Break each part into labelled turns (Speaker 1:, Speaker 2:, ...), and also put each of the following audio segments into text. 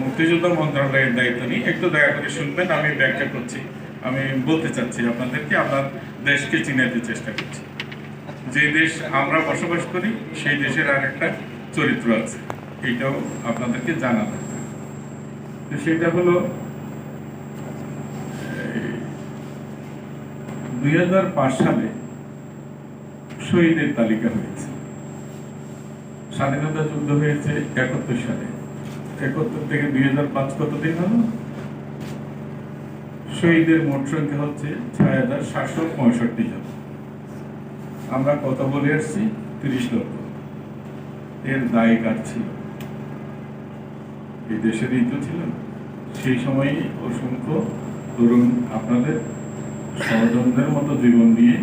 Speaker 1: মুক্তিযোদ্ধা মন্ত্রণালয়ের দায়িত্ব নিই একটু দয়া করে শুনবেন, আমি ব্যাখ্যা করছি। আমি বলতে চাচ্ছি আপনাদেরকে, আপনার দেশকে চিনাতে চেষ্টা করছি। যে দেশ আমরা বসবাস করি, সেই দেশের আর একটা চরিত্র আছে। এইটাও আপনাদেরকে জানা দরকার তো সেটা হলো দুই হাজার পাঁচ সালে শহীদের তালিকা হয়েছে। স্বাধীনতা যুদ্ধ হয়েছে একাত্তর সালে। একাত্তর থেকে দুই হাজার পাঁচ কতদিন হলো? শহীদের মোট সংখ্যা হচ্ছে ছয় হাজার সাতশো পঁয়ষট্টি জন। আমরা কত বলে আসছি তিরিশ লক্ষ। এর দায় কার ছিল? এই ছিল। সেই সময়ে অসংখ্য তরুণ আপনাদের সহজনদের মতো জীবন দিয়ে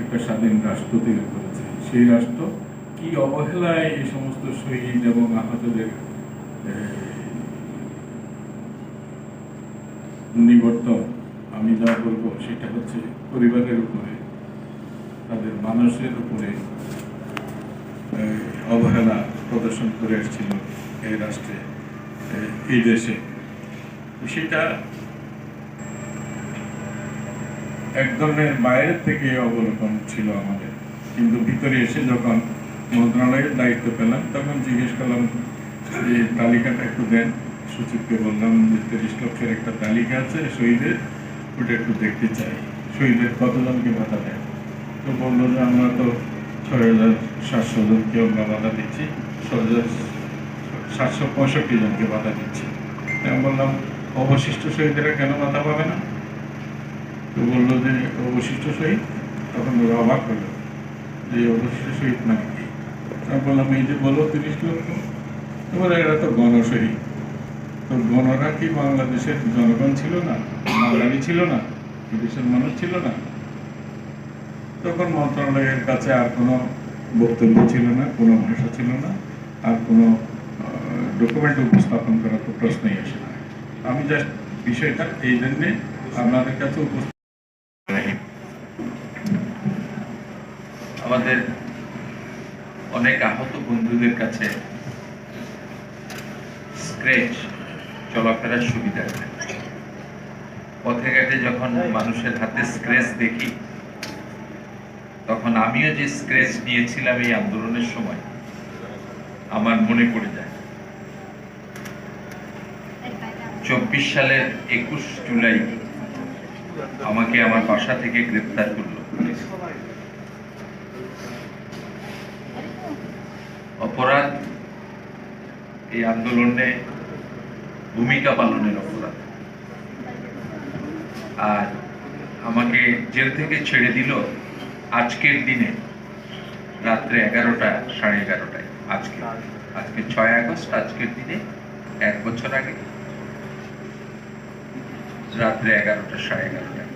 Speaker 1: একটা স্বাধীন রাষ্ট্র তৈরি করেছে। সেই রাষ্ট্র কি অবহেলায় এই সমস্ত শহীদ এবং আহতদের আহ, নিবর্তন আমি যা বলব সেটা হচ্ছে পরিবারের উপরে, তাদের মানুষের উপরে অবহেলা প্রদর্শন করে এসেছিল এই রাষ্ট্রে এই দেশে। সেটা এক ধরনের বাইরের থেকে অবলোকন ছিল আমাদের। কিন্তু ভিতরে এসে যখন মন্ত্রণালয়ের দায়িত্ব পেলাম, তখন জিজ্ঞেস করলাম যে তালিকাটা একটু দেন। সচিবকে বললাম যে তিরিশ লক্ষের একটা তালিকা আছে শহীদের, ওটা একটু দেখতে চাই। শহীদের কতজনকে ভাতা দেয়? তো বলল যে আমরা তো ছয় হাজার সাতশো জনকে আমরা ভাতা দিচ্ছি, ছয় হাজার সাতশো পঁয়ষট্টি জনকে ভাতা দিচ্ছি। আমি বললাম, অবশিষ্ট শহীদেরা কেন ভাতা পাবে না? তো বলল যে অবশিষ্ট শহীদ? তখন ওরা অবাক হলো। যে অবশিষ্ট শহীদ মানে কি? আমি বললাম, এই যে বলো তিরিশ লক্ষ বলে এরা তো গণশহীদ। তো গণরা কি বাংলাদেশের জনগণ ছিল না? বাঙালি ছিল না? দেশের মানুষ ছিল না? তখন মন্ত্রণালয়ের কাছে আর কোনো বক্তব্য ছিল না, কোনো ভাষা ছিল না, আর কোনো ডকুমেন্ট উপস্থাপন করার তো প্রশ্নই আসে না। আমি জাস্ট বিষয়টা এই জন্যে আপনাদের কাছে উপস্থিত
Speaker 2: আমাদের অনেক আহত বন্ধুদের কাছে স্ক্রেচ চলাফেরার সুবিধা। পথে ঘাটে যখন মানুষের হাতে স্ক্রেচ দেখি, তখন আমিও যে স্ক্রেচ নিয়েছিলাম এই আন্দোলনের সময়, আমার মনে পড়ে যায়। চব্বিশ সালের একুশ জুলাই আমাকে আমার বাসা থেকে গ্রেপ্তার করল। অপরাধ এই আন্দোলনে ভূমিকা পালনের অপরাধ। আর আমাকে জেল থেকে ছেড়ে দিল আজকের দিনে, রাত্রে এগারোটা, সাড়ে এগারোটায়। আজকে আজকে ছয় আগস্ট, আজকের দিনে, এক বছর আগে, রাত্রে এগারোটা, সাড়ে এগারোটায়।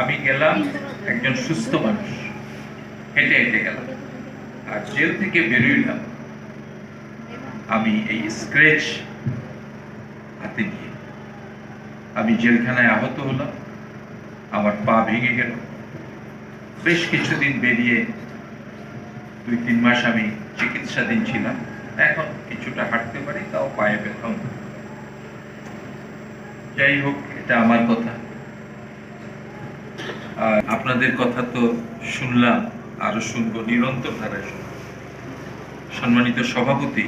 Speaker 2: আমি গেলাম একজন সুস্থ মানুষ। হেঁটে হেঁটে গেলাম। আর জেল থেকে বেরোইলাম। আমি এই স্ক্রেচ হাতে নিয়ে আমি জেলখানায় আহত হলাম, আমার পা ভেঙে গেল। বেশ কিছুদিন বেরিয়ে দুই তিন মাস আমি চিকিৎসাধীন ছিলাম। এখন কিছুটা হাঁটতে পারি, তাও পায়ে ব্যথা যাই হোক, এটা আমার কথা। আর আপনাদের কথা তো শুনলাম, আরও শুনব, নিরন্তর ধারায় শুনব। সম্মানিত সভাপতি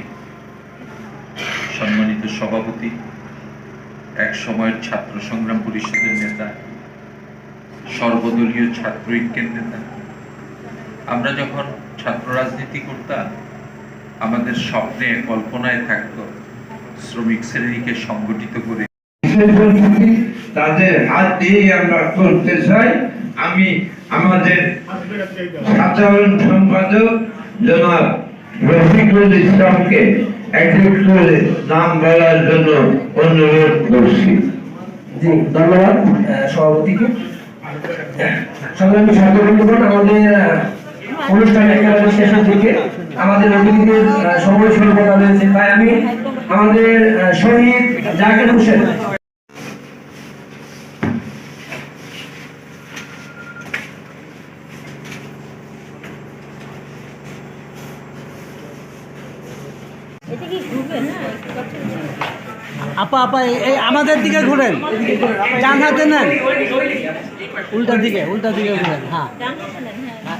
Speaker 2: সম্মানিত সভাপতি এক সময়ের ছাত্র সংগ্রাম পরিষদের নেতা, সর্বদলীয় ছাত্র ঐক্যের নেতা। আমরা যখন ছাত্র রাজনীতি করতাম, আমাদের স্বপ্নে কল্পনায় থাকতো শ্রমিক শ্রেণীকে সংগঠিত করে।
Speaker 3: তাদের হাত দিয়ে আমরা করতে চাই। আমি আমাদের সাধারণ সম্পাদক জনাব রফিকুল ইসলামকে
Speaker 4: ধন্যবাদ সভাপতিকে। আমাদের আমাদের অতিথিদের সময় শুরু করা হয়েছে। তাই আমি আমাদের শহীদ জাকির হোসেন
Speaker 5: এটা কি ঘুরবে না একটু কথা বলছি। আপা আপা এই- আমাদের দিকে ঘুরেন। ডান হাতে নেন। উল্টা দিকে উল্টা দিকে ঘুরেন হ্যাঁ। হ্যাঁ।